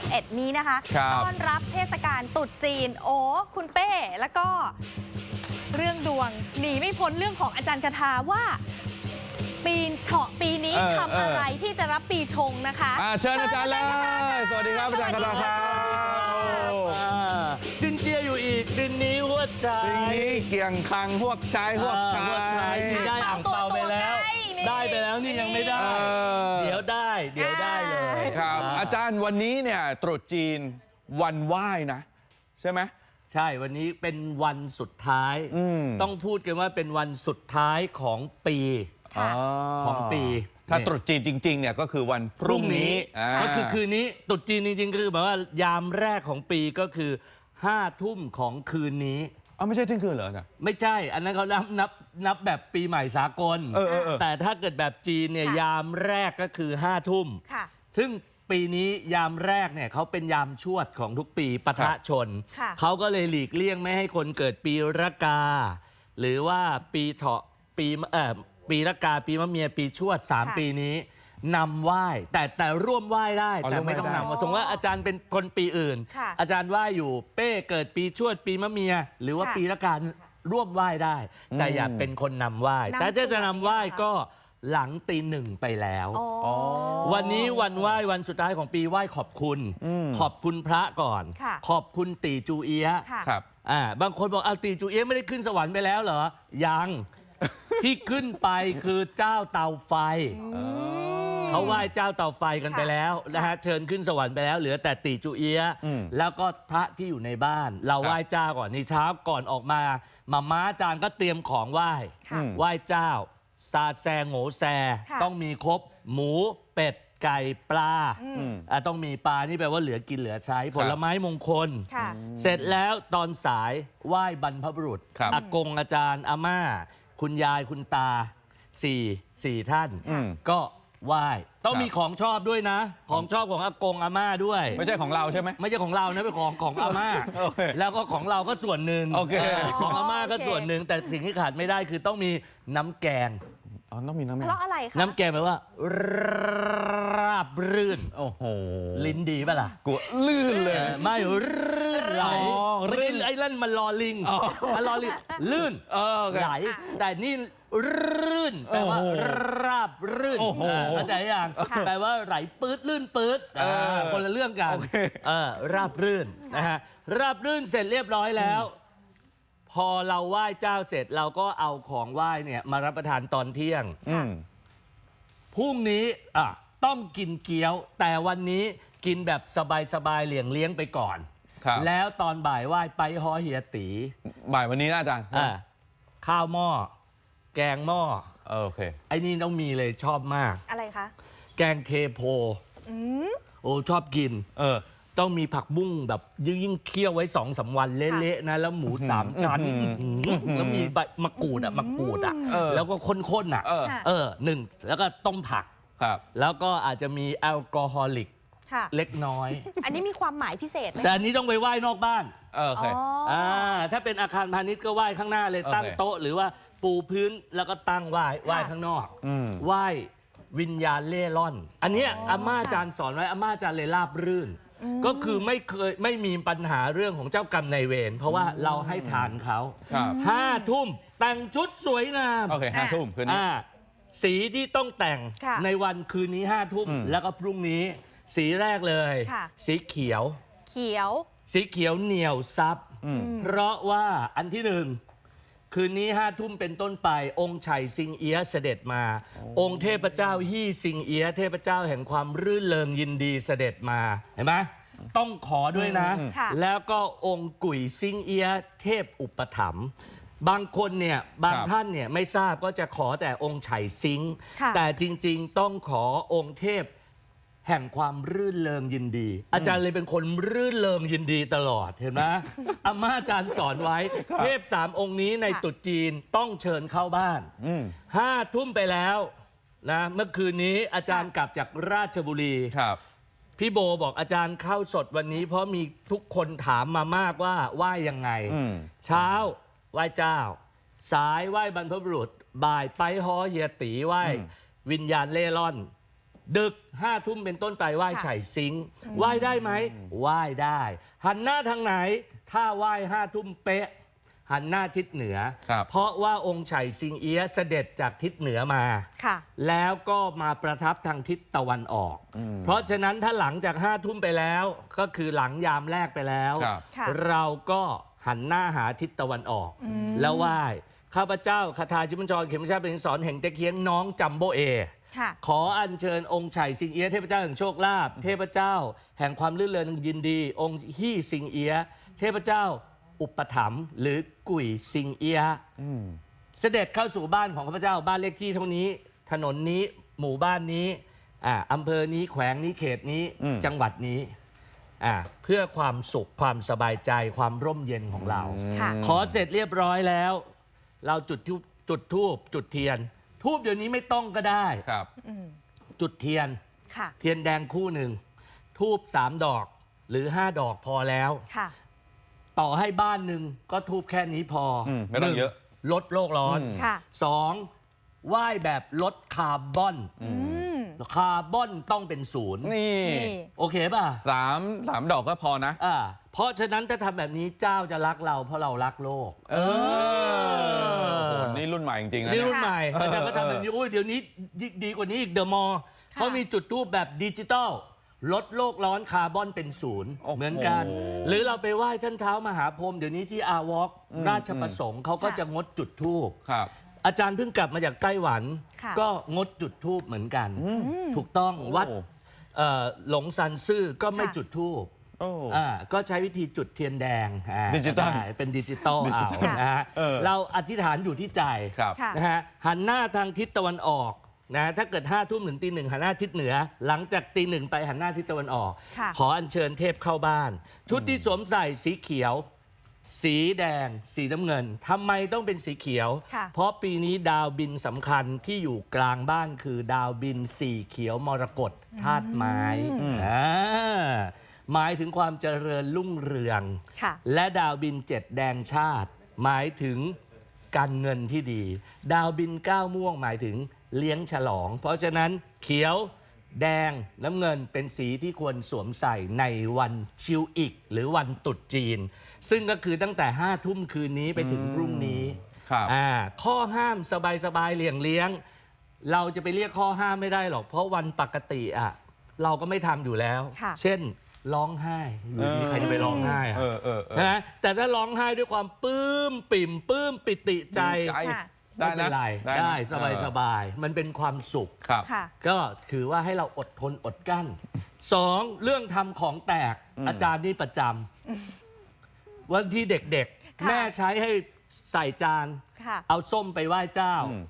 11 นี้นะคะคต้อนรับเทศกาลตุ๊ดจีน โอ้ คุณเป้ แล้วก็เรื่องดวงหนีไม่พ้นเรื่องของอาจารย์คาทาว่า ปีเถาะปีนี้เออทำอะไรที่จะรับปีชงนะคะอ่เชิญอาจารย์เลยสวัสดีครับอาจารย์คาทาครับาซินเจียอยู่อีก ซินนี้หัวใจสิ่งนี้เกี่ยงคังพวกชายพวกชายตได้อ่างเปาไปแล้ว ได้ไปแล้วนี่ยังไม่ได้ เออ เดี๋ยวได้ เดี๋ยวได้เลยครับอาจารย์วันนี้เนี่ยตรุษจีนวันไหว้นะ ใช่ไหม ใช่วันนี้เป็นวันสุดท้าย อืม ต้องพูดกันว่าเป็นวันสุดท้ายของปี ค่ะของปี ถ้าเนี่ยตรุษจีนจริง ๆ เนี่ยก็คือวันพรุ่งนี้า ก็คือคืนนี้ตรุษจีนจริงๆคือแบบว่ายามแรกของปีก็คือห้าทุ่มของคืนนี้เอาไม่ใช่เที่ยงคืนเหรอเนี่ย ไม่ใช่ อันนั้นเขานับนับนับแบบปีใหม่สากล เออเออเออ แต่ถ้าเกิดแบบจีนเนี่ยค่ะ ยามแรกก็คือห้าทุ่ม ค่ะ ซึ่งปีนี้ยามแรกเนี่ยเขาเป็นยามชวดของทุกปีปะทะชน ค่ะเขาก็เลยหลีกเลี่ยงไม่ให้คนเกิดปีระกา หรือว่าปีเถาะปีเอ่อปีระกาปีมะเมียปีชวด3ปีนี้ นำไหว้แต่แต่ร่วมไหว้ได้อ๋อแต่ไม่ร่ต้วอมงไหว้ได้ นำมาสมมติว่าอาจารย์เป็นคนปีอื่น ค่ะอาจารย์ไหว้อยู่เป้เกิดปีชวดปีมะเมีย หรือว่าค่ะ ปีระการร่วมไหว้ได้ แต่อย่าเป็นคนนำไหว้นำแต่ถ้าจะนำไหว้สวดเนี่ยค่ะก็หลังตีหนึ่งไปแล้วอ๋ออ๋อ วันนี้วันไหว้วันสุดท้ายของปีไหว้ขอบคุณ อืม ขอบคุณพระก่อน ค่ะ ขอบคุณตีจูเอียะ ค่ะ ครับ อ่าบางคนบอกเอาตีจูเอียะไม่ได้ขึ้นสวรรค์ไปแล้วเหรอ ยัง ที่ขึ้นไปคือเจ้าเตาไฟ เขาไหว้เจ้าเตาไฟกันค่ะไปแล้วนะฮะเชิญขึ้นสวรรค์ไปแล้วเหลือแต่ตีจูเอียะอืมแล้วก็พระที่อยู่ในบ้าน เราครับไหว้เจ้าก่อนนี่เช้าก่อนออกมามาม้าจานก็เตรียมของไหว้ค่ะ อืม ไหว้เจ้าซาแซงโง่แซ ค่ะ ต้องมีครบหมูเป็ดไก่ปลาอืม อะต้องมีปลานี่แปลว่าเหลือกินเหลือใช้ผลไม้มงคล ค่ะ เสร็จแล้วตอนสายไหว้บรรพบุรุษครับอากงอาจารย์อาม่า คุณยายคุณตาสี่สี่ท่าน อืม ก็ ไหว้ต้องครับมีของชอบด้วยนะ ของชอบของอากงอาม่าด้วย ไม่ใช่ของเราใช่ไหม ไม่ใช่ของเรานะเป็นของของอาม่าโอเคแล้วก็ของเราก็ส่วนหนึ่งโอเค ของอาม่าก็โอเคส่วนหนึ่งแต่สิ่งที่ขาดไม่ได้คือต้องมีน้ำแกง อ๋อต้องมีน้ำแม่เพราะอะไรคะน้ำแกงแปลว่า ราบรื่น โอ้โหลิ้นดีป่ะล่ะกลัวลื่นเลยเออไม่รื่นไหลอ๋อไม่รื่ได้นไอ้นั่นมันรอลิงอ๋อมันรอลิงลื่น เออโอเคไหลแต่นี่รื่นแปลว่าโอ้โหราบรื่นโอ้โหเออเข้าใจยังค่ะแปลว่าไหลปื๊ดลื่นปื๊ดเอออ่าคนละเรื่องกันโอเค เออราบรื่นนะฮะราบรื่นเสร็จเรียบร้อยแล้ว พอเราไหว้เจ้าเสร็จเราก็เอาของไหว้เนี่ยมารับประทานตอนเที่ยงอืมพรุ่งนี้อะต้องกินเกี๊ยว แต่วันนี้กินแบบสบายๆเหลี่ยงเลี้ยงไปก่อน ครับแล้วตอนบ่ายไหว้ไปฮอเฮียตีบ่ายวันนี้นะอาจารย์อะข้าวหม้อแกงหม้อเออโอเค ไอ้นี่ต้องมีเลยชอบมาก อะไรคะ แกงเคโพอืมโอ้ชอบกิน เออ ต้องมีผักบุ้งแบบยิ่งๆเคี่ยวไว้สองสามวันเละๆนะแล้วหมูสามชั้นอื้อหืออื้อหือแล้วมีใบมะกรูดอะมะกรูดอะเออ แล้วก็ข้นๆอะ เออ ค่ะ เออหนึ่งแล้วก็ต้มผัก ครับ แล้วก็อาจจะมีแอลกอฮอลิกค่ะ เล็กน้อย อันนี้มีความหมายพิเศษไหมแต่อันนี้ต้องไปไหว้นอกบ้านเออโอเคอ๋อ่าถ้าเป็นอาคารพาณิชย์ก็ไหว้ข้างหน้าเลยโอเค ตั้งโต๊ะ หรือว่าปูพื้นแล้วก็ตั้งไหว้ไหว้ข้างนอก อืม ไหว้วิญญาณเล่ร่อน อันเนี้ยอ๋ออาม่าค่ะอาจารย์สอนไว้อาม่าอาจารย์เลยราบรื่นอืม ก็คือไม่เคยไม่มีปัญหาเรื่องของเจ้ากรรมนายเวรเพราะว่าเราให้ทานเขาครับ ห้าทุ่มแต่งชุดสวยงามโอเคห้าทุ่มคืนนี้ อ่าสีที่ต้องแต่งค่ะ ในวันคืนนี้ห้าทุ่มอืม แล้วก็พรุ่งนี้ สีแรกเลย ค่ะ สีเขียว เขียว สีเขียวเหนียวซับ อืม เพราะว่าอันที่หนึ่ง คืนนี้ห้าทุ่มเป็นต้นไป องค์ไฉซิงเอียะเสด็จมา องค์เทพเจ้าฮี่ซิงเอียะเทพเจ้าแห่งความรื่นเริงยินดีเสด็จมาเห็นไหมต้องขอด้วยนะอืมค่ะ แล้วก็องค์กุ๋ยซิงเอียะเทพอุปถัมภ์บางคนเนี่ยบางครับ ท่านเนี่ยไม่ทราบก็จะขอแต่องค์ไฉซิง ค่ะ แต่จริงๆ ต้องขอองค์เทพ แห่งความรื่นเริงยินดี อาจารย์เลยเป็นคนรื่นเริงยินดีตลอดเห็นไหม อาม่าอาจารย์สอนไว้ เทพสามองค์นี้ในค่ะตรุษจีนต้องเชิญเข้าบ้านอืม ห้าทุ่มไปแล้วนะเมื่อคืนนี้อาจารย์กลับจากราชบุรี ครับ พี่โบบอกอาจารย์เข้าสดวันนี้ เพราะมีทุกคนถามมามากว่าไหว้ยังไง อืม เช้าไหว้เจ้า สายไหว้บรรพบุรุษ บ่ายไปฮอเฮียตีไหว้อืมวิญญาณเล่ร่อน ดึกห้าทุ่มเป็นต้นไปไหว้ค่ะ ไฉสิงไหว้ได้ไหมไหว้ได้ หันหน้าทางไหน ถ้าไหว้ห้าทุ่มเป๊ะ หันหน้าทิศเหนือ ครับ เพราะว่าองค์ไฉสิงเอียะเสด็จจากทิศเหนือมา ค่ะ แล้วก็มาประทับทางทิศตะวันออก เพราะฉะนั้นถ้าหลังจากห้าทุ่มไปแล้ว ก็คือหลังยามแรกไปแล้ว ครับ ค่ะเราก็หันหน้าหาทิศตะวันออก แล้วไหว้ ข้าพเจ้าคาถาจิมจรเขมชาติเป็นสอนแห่งตะเคียนน้องจัมโบเอ ค่ะ ขออัญเชิญองค์ไฉสิงเอียะเทพเจ้าแห่งโชคลาภเทพเจ้า แห่งความลื่นเริงยินดี องค์ฮี่สิงเอียะเทพเจ้าอุปถัมภ์หรือกุ๋ยสิงเอียะอืมเสด็จเข้าสู่บ้านของข้าพเจ้าบ้านเลขที่เท่านี้ ถนนนี้หมู่บ้านนี้อ่าอำเภอนี้แขวงนี้เขตนี้อืม จังหวัดนี้อ่าเพื่อความสุขความสบายใจความร่มเย็นของเรา ค่ะ ขอเสร็จเรียบร้อยแล้ว เราจุดทูปจุดทูบจุดเทียน ทูบเดี๋ยวนี้ไม่ต้องก็ได้ ครับ อืมจุดเทียน ค่ะ เทียนแดงคู่หนึ่ง ทูบสามดอกหรือห้าดอกพอแล้ว ค่ะ ต่อให้บ้านหนึ่งก็ทูบแค่นี้พออืมไม่ต้องหนึ่เยอะลดโลกร้อนอืม ค่ะ สองไหว้แบบลดคาร์บอน อืม คาร์บอนต้องเป็นศูนย์นี่นี่โอเคป่ะสามสามดอกก็พอนะอ่าเพราะฉะนั้นถ้าทำแบบนี้เจ้าจะรักเราเพราะเรารักโลก เออโอ้โหนี่รุ่นใหม่จริงๆนะนี่เนี่ยรุ่นใหม่เอออาจารย์ก็ทำแบบนี้โอ้ยเดี๋ยวนี้ดีดีกว่านี้อีกเดอะมอลค่ะเขามีจุดทูบแบบดิจิตอลลดโลกร้อนคาร์บอนเป็นศูนย์โอ้โหเหมือนกัน หรือเราไปไหว้ท่านเท้ามหาพรหมเดี๋ยวนี้ที่อาวอล์กอืมราชประสงค์เขาก็ค่ะจะงดจุดทูบครับ อาจารย์เพิ่งกลับมาจากไต้หวัน ค่ะ ก็งดจุดทูบเหมือนกันอืมอืมถูกต้องวัดโอ้ เอ่อหลงซันซื่อก็ไม่ค่ะจุดทูบโอ้ อ่าก็ใช้วิธีจุดเทียนแดงอ่าดิจิตอลได้เป็นดิจิตอลดิจิตอลเอานะฮะเออ เราอธิษฐานอยู่ที่ใจครับ ค่ะ นะฮะหันหน้าทางทิศตะวันออกนะถ้าเกิดห้าทุ่มถึงตีหนึ่งหันหน้าทิศเหนือ หลังจากตีหนึ่งไปหันหน้าทิศตะวันออก ค่ะ ขออัญเชิญเทพเข้าบ้าน ชุดที่สวมใส่สีเขียว สีแดง สีน้ำเงินทำไมต้องเป็นสีเขียว ค่ะเพราะปีนี้ดาวบินสำคัญที่อยู่กลางบ้านคือดาวบินสีเขียวมรกตธาตุไม้อืม อ่าหมายถึงความเจริญรุ่งเรือง ค่ะ และดาวบินเจ็ดแดงชาติ หมายถึงการเงินที่ดี ดาวบินก้าวม่วงหมายถึงเลี้ยงฉลอง เพราะฉะนั้นเขียว แดงน้ำเงินเป็นสีที่ควรสวมใส่ในวันชิวอิก หรือวันตรุษจีน ซึ่งก็คือตั้งแต่ห้าทุ่มคืนนี้ไปถึงพรุ่งนี้ครับอ่าข้อห้ามสบายๆเลี่ยงเลี้ยง เราจะไปเรียกข้อห้ามไม่ได้หรอก เพราะวันปกติอะเราก็ไม่ทำอยู่แล้ว ค่ะ เช่นร้องไห้อยู่ดีเออใครจะไปร้องไห้อะเออเออเออนะแต่ถ้าร้องไห้ด้วยความปลื้มปิ่มปลื้มปิติใจ ดีใจ ค่ะ ได้ไม่เป็นะนไรนะได้สบายเออ สบายมันเป็นความสุข ครับ ค่ะ ก็คือว่าให้เราอดทนอดกั้นสองเรื่องทำของแตกอืม อาจารย์นี่ประจำวันที่เด็กค่ะๆแม่ใช้ให้ใส่จาน ค่ะ เอาส้มไปไหว้เจ้า อืม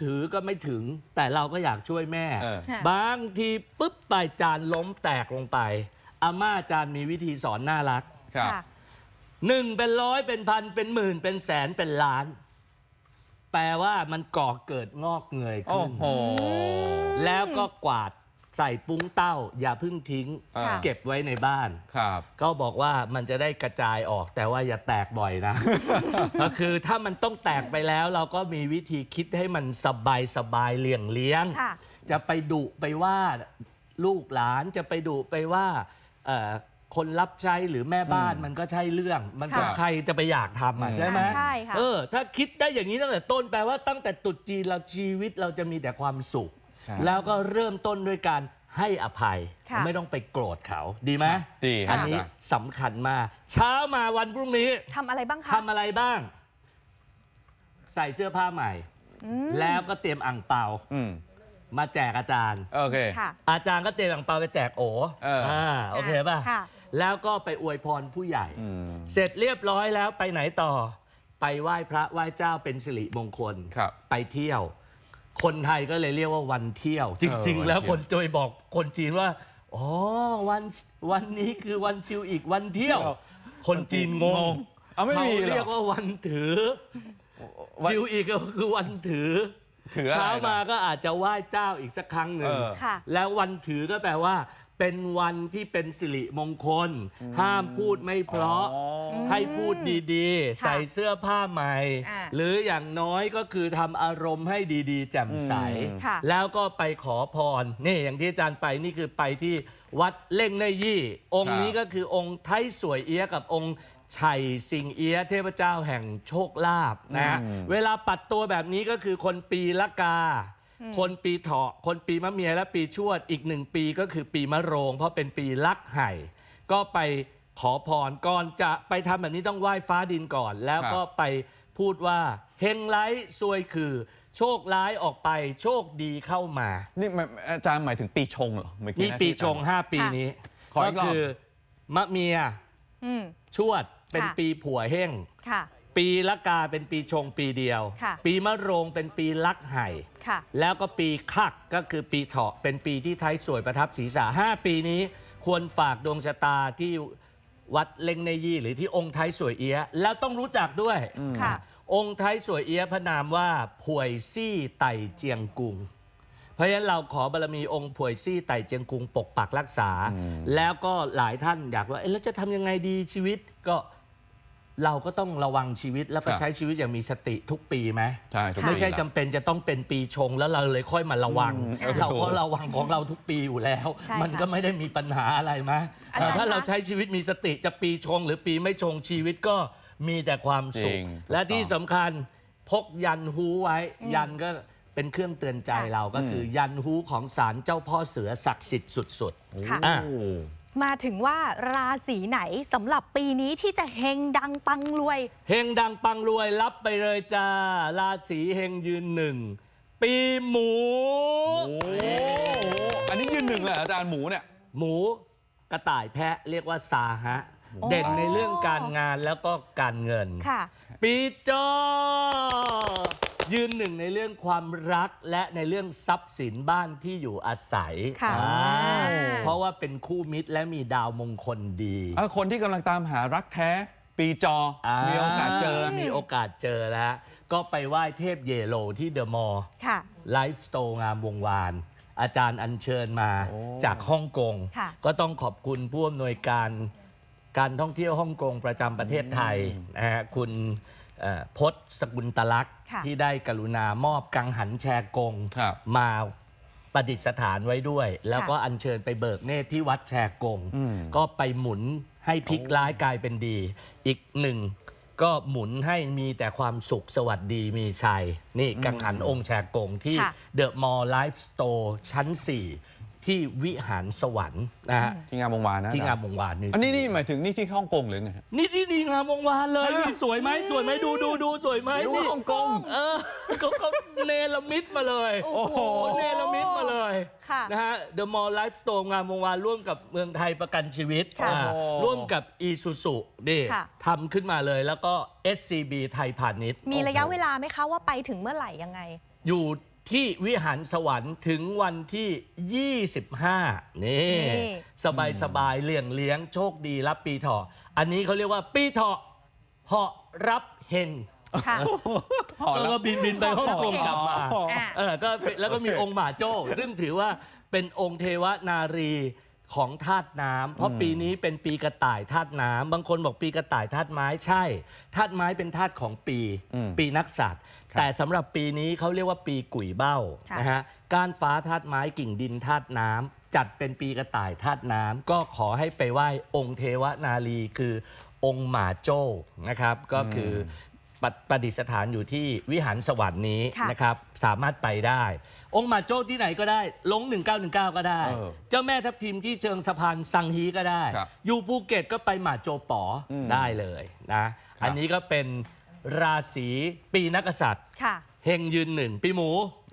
ถือก็ไม่ถึง แต่เราก็อยากช่วยแม่ เออ ค่ะ บางทีปุ๊บไปจานล้มแตกลงไป อาม่าอาจารย์มีวิธีสอนน่ารักครับ ค่ะ หนึ่งเป็นร้อยเป็นพันเป็นหมื่นเป็นแสนเป็นล้าน แปลว่ามันก่อเกิดงอกเงยโอ้ขึ้น โห แล้วก็กวาดใส่ปุ้งเต้า อย่าเพิ่งทิ้งค่ะเก็บไว้ในบ้าน ครับ ก็บอกว่ามันจะได้กระจายออกแต่ว่าอย่าแตกบ่อยนะ ก็คือถ้ามันต้องแตกไปแล้ว เราก็มีวิธีคิดให้มันสบายสบายๆเลี่ยงเลี้ยง ค่ะ จะไปดุไปว่าลูกหลานจะไปดุไปว่าเอ่อ คนรับใช้หรือแม่บ้านอืมมันก็ใช่เรื่อง มันก็ค่ะ ใครจะไปอยากทำอะอืมใช่ไหมใช่ค่ะ เออ ถ้าคิดได้อย่างนี้ตั้งแต่ต้นแปลว่าตั้งแต่ตรุษจีนเราชีวิตเราจะมีแต่ความสุข ใช่ แล้วก็เริ่มต้นด้วยการให้อภัย ค่ะ ไม่ต้องไปโกรธเขาดีไหมดีคอัรับนนี้อาจารย์ สำคัญมากเช้ามาวันพรุ่งนี้ทำอะไรบ้างคะ ทำอะไรบ้าง ใส่เสื้อผ้าใหม่อืมแล้วก็เตรียมอ่างเปาอืมมาแจกอาจารย์ โอเค ค่ะ อาจารย์ก็เตรียมอ่างเปาไปแจกโอเอออ่าโอเคป่ะ ค่ะ แล้วก็ไปอวยพรผู้ใหญ่อืมเสร็จเรียบร้อยแล้วไปไหนต่อ ไปไหว้พระไหว้เจ้าเป็นสิริมงคลครับ ไปเที่ยว คนไทยก็เลยเรียกว่าวันเที่ยว จริงเออๆแล้ววันเที่ยวคนจอยบอกคนจีนว่าอ๋อวันวันนี้คือวันชิวอีกวันเที่ยว คนจีนงงเอาไม่มีเขาเหรเรียอกว่าวันถือวันชิวอีกก็คือวันถือถืออะไรเช้ามานะก็อาจจะไหว้เจ้าอีกสักครั้งหนึ่งเออค่ะแล้ววันถือก็แปลว่า เป็นวันที่เป็นสิริมงคล ห้ามพูดไม่เพราะ อ๋อ ให้พูดดีๆ ใส่เสื้อผ้าใหม่ อ่าหรืออย่างน้อยก็คือทำอารมณ์ให้ดีๆ แจ่มใส อืมค่ะ แล้วก็ไปขอพรนี่อย่างที่อาจารย์ไปนี่คือไปที่วัดเล่งเนยี่ องค์นี้ก็คือองค์ไทยสวยเอียะกับองค์ชัยสิงเอียะเทพเจ้าแห่งโชคลาภนะฮะอืม เวลาปัดตัวแบบนี้ก็คือคนปีละกา คนปีเถาะ คนปีมะเมียและปีชวดอีกหนึ่งปีก็คือปีมะโรง เพราะเป็นปีลักไห่ ก็ไปขอพรก่อนจะไปทำแบบนี้ต้องไหว้ฟ้าดินก่อน แล้วก็ไปพูดว่าเฮงไร้ซวยคือ โชคร้ายออกไปโชคดีเข้ามานี่มันอาจารย์หมายถึงปีชงเหรอเมื่อกี้นี่ะปีที่อาชจารย์ง5 ปีนี้ขอก็อีกรอบ คือมะเมียอืม ชวดเป็นค่ะ ปีผัวเฮง ค่ะ ปีละกาเป็นปีชงปีเดียว ค่ะปีมะโรงเป็นปีลักไห่ค่ะ แล้วก็ปีคักก็คือปีเถาะเป็นปีที่ไทยสวยประทับศีรษะ5ปีนี้ควรฝากดวงชะตาที่วัดเล่งในยี่หรือที่องค์ไทยสวยเอียะแล้วต้องรู้จักด้วย ค่ะ องค์ไทยสวยเอียะพระนามว่าผวยซี่ไต่เจียงกุง เพราะฉะนั้นเราขอบารมีองค์ผวยซี่ไต่เจียงกุงปกปักรักษา แล้วก็หลายท่านอยากว่าเอ๊ะแล้วจะทำยังไงดีชีวิตก็ เราก็ต้องระวังชีวิตแล้วก็ครับใช้ชีวิตอย่างมีสติทุกปีไหมใช่ถูกไม่ใช่ปีละจำเป็นจะต้องเป็นปีชงแล้วเราเลยค่อยมาระวัง อืมเออเราก็ถูกระวังของเราทุกปีอยู่แล้ว ใช่มันก็ค่ะไม่ได้มีปัญหาอะไรมะอาจารย์ ถ้าเราคะใช้ชีวิตมีสติจะปีชง หรือปีไม่ชงชีวิตก็มีแต่ความสุจริขงและที่ถูกต้องสำคัญพกยันฮูไว้ ยันก็เป็นเครื่องเตือนใจค่ะเราก็คือยันฮูของศาลเจ้าพ่อเสือศักดิ์สิทธิ์สุดค่ะ อะโอ้ มาถึงว่าราศีไหนสำหรับปีนี้ที่จะเฮงดังปังรวยๆเฮงดังปังรวยรับไปเลยจ้า ราศีเฮงยืนหนึ่ง ปีหมูโอ้อันนี้ยืนหนึ่งเลยเหรออาจารย์หมูเนี่ย หมูกระต่ายแพะเรียกว่าซาฮะโอ้เด่นในเรื่องการงานแล้วก็การเงิน ค่ะ ปีจอ ยืนหนึ่งในเรื่องความรักและในเรื่องทรัพย์สินบ้านที่อยู่อาศัยค่ะ อ่าโอ้เพราะว่าเป็นคู่มิตรและมีดาวมงคลดีอะคนที่กำลังตามหารักแท้ ปีจออมีโอกาสเจอ มีโอกาสเจอแล้ว ก็ไปไหว้เทพเยโลที่เดอะมอลล์ค่ะ ไลฟ์สโตร์งามวงวาน อาจารย์อัญเชิญมาโอ้ จากฮ่องกง ค่ะ ก็ต้องขอบคุณผู้อำนวยการการท่องเที่ยวฮ่องกงประจำประเทศไทยนะฮะคุณ เอ่อพศสกุลตลักษณ์ค่ะ ที่ได้กรุณามอบกังหันแชร์กง ครับ มาประดิษฐานไว้ด้วย แล้วก็ค่ะอัญเชิญไปเบิกเนตรที่วัดแชร์กง อืม ก็ไปหมุนให้พลิกร้ายกลายเป็นดี อีกหนึ่งก็หมุนให้มีแต่ความสุขสวัสดีมีชัย นี่กังหันองค์แชร์กงที่ค่ะ เดอะมอลล์ไลฟ์สโตร์ชั้น 4 ที่วิหารสวรรค์นะฮะที่งามวงวานนะที่งามอจรย์วงวานนี่อันนี้นี่หมายถึงนี่ที่ฮ่องกงหรือไงฮะนี่ที่นี่งามวงวานเลยฮะนี่สวยไหมสวยไหมดูดูดูสวยไหมนึกว่านี่ฮ่องกงเออเขาเขาเนรมิตมาเลยโอ้โหเนรมิตมาเลยค่ะ นะฮะ The Mall Life Store งามวงวานร่วมกับเมืองไทยประกันชีวิตค่ะอ่าโอ้ ร่วมกับ e s u s u นี่ค่ะ ทำขึ้นมาเลยแล้วก็ SCB ไทยพาณิชย์ มีระยะเวลาไหมคะว่าไปถึงเมื่อไหร่ยังไง อยู่ ที่วิหารสวรรค์ถึงวันที่ 25 นี่ นี่ สบายสบายๆเลี่ยงเลี้ยงโชคดีรับปีเถาะอันนี้เขาเรียกว่าปีเถาะเหาะรับเฮงค่ะ พอก็แล้วก็บินบินไปฮ่องกงกลับมาอ๋ออะ เออก็เป็นแล้วก็มีองค์หมาโจ้ ซึ่งถือว่าเป็นองค์เทวนารีของธาตุน้ำเพราะปีนี้เป็นปีกระต่ายธาตุน้ำบางคนบอกปีกระต่ายธาตุไม้ใช่ธาตุไม้เป็นธาตุของปีอืมปีนักสัตว์ครับ แต่สำหรับปีนี้เขาเรียกว่าปีกุ๋ยเบ้าค่ะนะฮะก้านฟ้าธาตุไม้กิ่งดินธาตุน้ำจัดเป็นปีกระต่ายธาตุน้ำก็ขอให้ไปไหว้องค์เทวนารีคือองค์หมาโจ้นะครับก็คืออประประดิษฐานอยู่ที่วิหารสวรรค์นี้ค่ะนะครับสามารถไปได้ องค์หมาโจ้ที่ไหนก็ได้ ลง 1919 ก็ได้เออเจ้าแม่ทับทิมที่เชิงสะพานสังฮีก็ได้ครับอยู่ภูเก็ตก็ไปหมาโจป๋ออมได้เลยนะครับอันนี้ก็เป็น ราศีปีนักกษัตริย์ค่ะ เฮงยืนหนึ่งปีหมู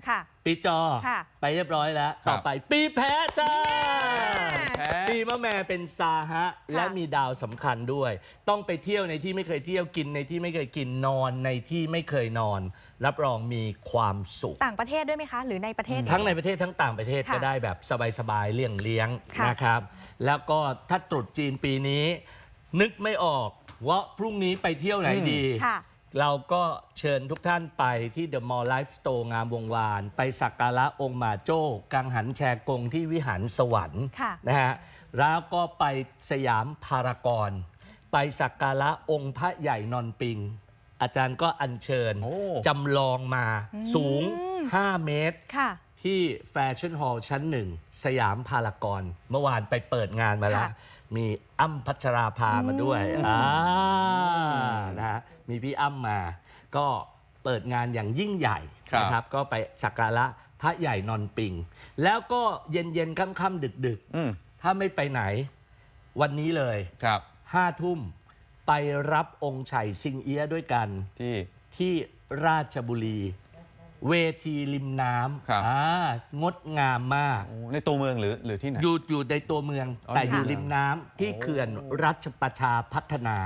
ค่ะ ปีจอ ค่ะ ไปเรียบร้อยแล้ว ครับต่อไปปีแพ้จ้า แพ้ ปีมะแม่เป็นซาฮะ และมีดาวสำคัญด้วย ต้องไปเที่ยวในที่ไม่เคยเที่ยวกินในที่ไม่เคยกินนอนในที่ไม่เคยนอน รับรองมีความสุข ต่างประเทศด้วยไหมคะ หรือในประเทศ ทั้งในประเทศทั้งต่างประเทศค่ะก็ได้แบบสบายๆเลี่ยงเลี้ยงค่ะ นะครับ แล้วก็ถ้าตรุษจีนปีนี้ นึกไม่ออกว่าพรุ่งนี้ไปเที่ยวไหนดี ค่ะ เราก็เชิญทุกท่านไปที่ The Mall Life Store งามวงวาน ไปสักการะองค์หมาโจ้กังหันแชกงที่วิหารสวรรค์ค่ะนะฮะแล้วก็ไปสยามพารากอนไปสักการะองค์พระใหญ่นอนปิง อาจารย์ก็อัญเชิญโอ้ จำลองมาสูง 5 เมตร ค่ะ ที่แฟชั่นฮอลล์ชั้นหนึ่ง สยามพารากอนเมื่อวานไปเปิดงานมาแล้ว ค่ะ มีอ้ำพัชราภามาด้วยอ่านะฮะมีพี่อ้ำมา ก็เปิดงานอย่างยิ่งใหญ่ครับนะครับ ก็ไปสักการะพระใหญ่นอนปิง แล้วก็เย็นเย็นๆค่ำๆดึกอืมๆถ้าไม่ไปไหน วันนี้เลยครับห้าทุ่มไปรับองค์ไฉซิงเอียะด้วยกันที่ที่ราชบุรี เวทีริมน้ครับำอ่างดงามมาก โอ้ในตัวเมืองหรือหรือที่ไหน อยู่อยู่ในตัวเมืองอ๋อแต่อยู่ค่ะริมน้ำที่โอ้เขื่อนรัชประชาพัฒนา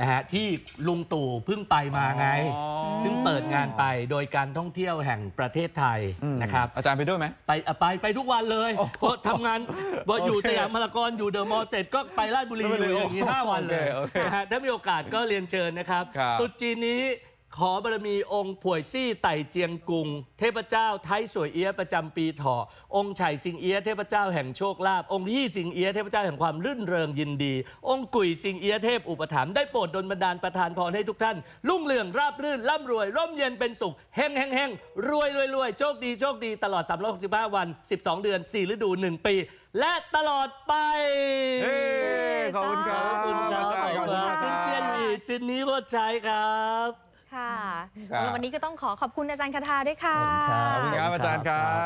นะฮะที่ลุงตู่เพิ่งไปมาไงอ๋อ เพิ่งเปิดงานไปโดยการท่องเที่ยวแห่งประเทศไทยอืมนะครับ อาจารย์ไปด้วยไหม ไปอะไปไปทุกวันเลยโอ้โหเพราะทำงานว่าอยู่โอเคสยามพารากอนอยู่เดอะมอลล์เสร็จก็ไปราชบุรีไม่อเป็นไรยู่อย่างนี้โอ้โหห้าวันเลยโอเคโอเคนะฮะถ้ามีโอกาสก็เรียนเชิญนะครับครับ ตรุษจีนนี้ ขอบารมีองค์ผวยซี่ไต่เจียงกุง เทพเจ้าไทยสวยเอี้ยะประจำปีเถาะองค์ไฉสิงเอี้ยะเทพเจ้าแห่งโชคลาภองค์ยี่สิงเอี้ยะเทพเจ้าแห่งความรื่นเริงยินดี องค์กุยสิงเอี้ยะเทพอุปถัมภ์ได้โปรดดลบันดาลประทานพรให้ทุกท่าน รุ่งเรืองราบรื่นร่ำรวย ร่มเย็นเป็นสุขเฮงเฮงเฮงรวยรวยรวยโชคดีโชคดีตลอด 365 วัน 12 เดือน 4 ฤดู 1 ปี และตลอดไป เฮ้ขอบคุณครัขบอบคุณครับอาจารย์ขอบคุณครับขซิอบนคุณเจียนคอีรับซินนี้โพดชัยครับ ค่ะครับ สำหรับวันนี้ก็ต้องขอขอบคุณอาจารย์คาทาด้วยค่ะ ขอบคุณครับ ขอบคุณครับอาจารย์ครับ